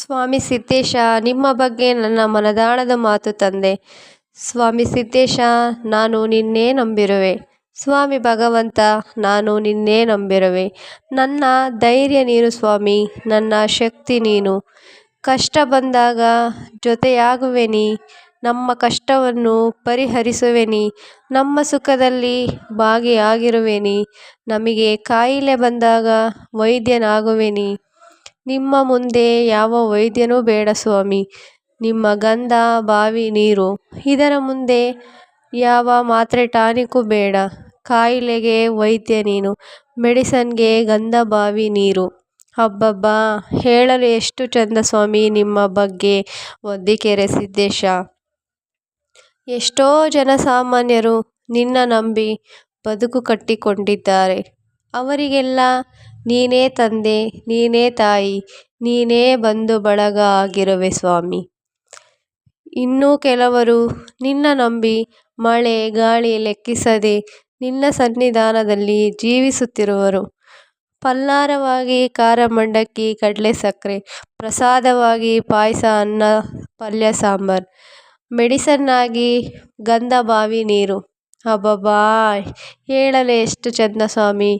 ಸ್ವಾಮಿ ಸಿದ್ದೇಶ, ನಿಮ್ಮ ಬಗ್ಗೆ ನನ್ನ ಮನದಾಳದ ಮಾತು ತಂದೆ. ಸ್ವಾಮಿ ಸಿದ್ದೇಶ, ನಾನು ನಿನ್ನೇ ನಂಬಿರುವೆ. ಸ್ವಾಮಿ ಭಗವಂತ, ನಾನು ನಿನ್ನೇ ನಂಬಿರುವೆ. ನನ್ನ ಧೈರ್ಯ ನೀನು ಸ್ವಾಮಿ, ನನ್ನ ಶಕ್ತಿ ನೀನು. ಕಷ್ಟ ಬಂದಾಗ ಜೊತೆಯಾಗುವೆನಿ. ನಮ್ಮ ಕಷ್ಟವನ್ನು ಪರಿಹರಿಸುವೆನಿ. ನಮ್ಮ ಸುಖದಲ್ಲಿ ಭಾಗಿಯಾಗಿರುವೆ ನೀ ನಮಗೆ ಕಾಯಿಲೆ ಬಂದಾಗ ವೈದ್ಯನಾಗುವೆ ನೀ ನಿಮ್ಮ ಮುಂದೆ ಯಾವ ವೈದ್ಯನೂ ಬೇಡ ಸ್ವಾಮಿ. ನಿಮ್ಮ ಗಂಧ, ಬಾವಿ, ನೀರು. ಇದರ ಮುಂದೆ ಯಾವ ಮಾತ್ರೆ ಟಾನಿಕು ಬೇಡ. ಕಾಯಿಲೆಗೆ ವೈದ್ಯ ನೀನು. ಮೆಡಿಸನ್ಗೆ ಗಂಧ, ಬಾವಿ, ನೀರು. ಅಬ್ಬಬ್ಬಾ! ಹೇಳಲು ಎಷ್ಟು ಚಂದ ಸ್ವಾಮಿ ನಿಮ್ಮ ಬಗ್ಗೆ ಒದ್ದಿಕೆರೆ ಸಿದ್ದೇಶ ಎಷ್ಟೋ ಜನಸಾಮಾನ್ಯರು ನಿನ್ನ ನಂಬಿ ಬದುಕು ಕಟ್ಟಿಕೊಂಡಿದ್ದಾರೆ. ಅವರಿಗೆಲ್ಲ ನೀನೇ ತಂದೆ, ನೀನೇ ತಾಯಿ, ನೀನೇ ಬಂಧು ಬಳಗ ಆಗಿರುವೆ ಸ್ವಾಮಿ. ಇನ್ನು ಕೆಲವರು ನಿನ್ನ ನಂಬಿ ಮಳೆ ಗಾಳಿ ಲೆಕ್ಕಿಸದೆ ನಿನ್ನ ಸನ್ನಿಧಾನದಲ್ಲಿ ಜೀವಿಸುತ್ತಿರುವರು. ಪಲ್ಲಾರವಾಗಿ ಖಾರ ಮಂಡಕ್ಕಿ ಕಡಲೆ ಸಕ್ಕರೆ, ಪ್ರಸಾದವಾಗಿ ಪಾಯಸ, ಅನ್ನ, ಪಲ್ಯ, ಸಾಂಬಾರು. ಮೆಡಿಸನ್ ಆಗಿ ಗಂಧ ಬಾವಿ ನೀರು. ಅಬ್ಬಬ್ಬಾ, ಹೇಳಲು ಎಷ್ಟು ಚಂದ ಸ್ವಾಮಿ.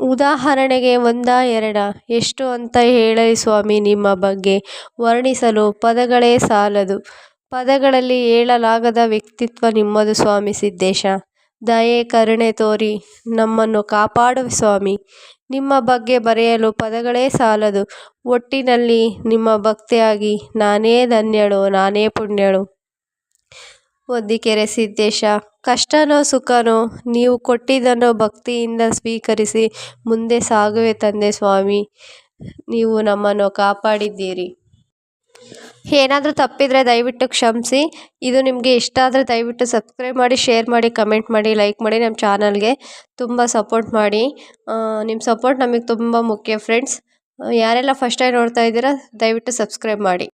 ಉದಾಹರಣೆಗೆ ಒಂದಾ ಎರಡ. ಎಷ್ಟು ಅಂತ ಹೇಳಲಿ ಸ್ವಾಮಿ, ನಿಮ್ಮ ಬಗ್ಗೆ ವರ್ಣಿಸಲು ಪದಗಳೇ ಸಾಲದು. ಪದಗಳಲ್ಲಿ ಹೇಳಲಾಗದ ವ್ಯಕ್ತಿತ್ವ ನಿಮ್ಮದು ಸ್ವಾಮಿ ಸಿದ್ದೇಶ. ದಯೆ, ಕರುಣೆ ತೋರಿ ನಮ್ಮನ್ನು ಕಾಪಾಡು ಸ್ವಾಮಿ. ನಿಮ್ಮ ಬಗ್ಗೆ ಬರೆಯಲು ಪದಗಳೇ ಸಾಲದು. ಒಟ್ಟಿನಲ್ಲಿ ನಿಮ್ಮ ಭಕ್ತೆಯಾಗಿ ನಾನೇ ಧನ್ಯಳು, ನಾನೇ ಪುಣ್ಯಳು. ಒದ್ದಿಕೆರೆ ಸಿದ್ದೇಶ, ಕಷ್ಟನೋ ಸುಖನೋ ನೀವು ಕೊಟ್ಟಿದ್ದನ್ನು ಭಕ್ತಿಯಿಂದ ಸ್ವೀಕರಿಸಿ ಮುಂದೆ ಸಾಗುವೆ ತಂದೆ ಸ್ವಾಮಿ, ನೀವು ನಮ್ಮನ್ನು ಕಾಪಾಡಿದ್ದೀರಿ. ಏನಾದರೂ ತಪ್ಪಿದರೆ ದಯವಿಟ್ಟು ಕ್ಷಮಿಸಿ. ಇದು ನಿಮಗೆ ಇಷ್ಟ ಆದರೆ ದಯವಿಟ್ಟು ಸಬ್ಸ್ಕ್ರೈಬ್ ಮಾಡಿ, ಶೇರ್ ಮಾಡಿ, ಕಮೆಂಟ್ ಮಾಡಿ, ಲೈಕ್ ಮಾಡಿ ನಮ್ಮ ಚಾನಲ್ಗೆ. ತುಂಬ ಸಪೋರ್ಟ್ ಮಾಡಿ. ನಿಮ್ಮ ಸಪೋರ್ಟ್ ನಮಗೆ ತುಂಬ ಮುಖ್ಯ ಫ್ರೆಂಡ್ಸ್. ಯಾರೆಲ್ಲ ಫಸ್ಟ್ ಟೈಮ್ ನೋಡ್ತಾ ಇದ್ದೀರಾ, ದಯವಿಟ್ಟು ಸಬ್ಸ್ಕ್ರೈಬ್ ಮಾಡಿ.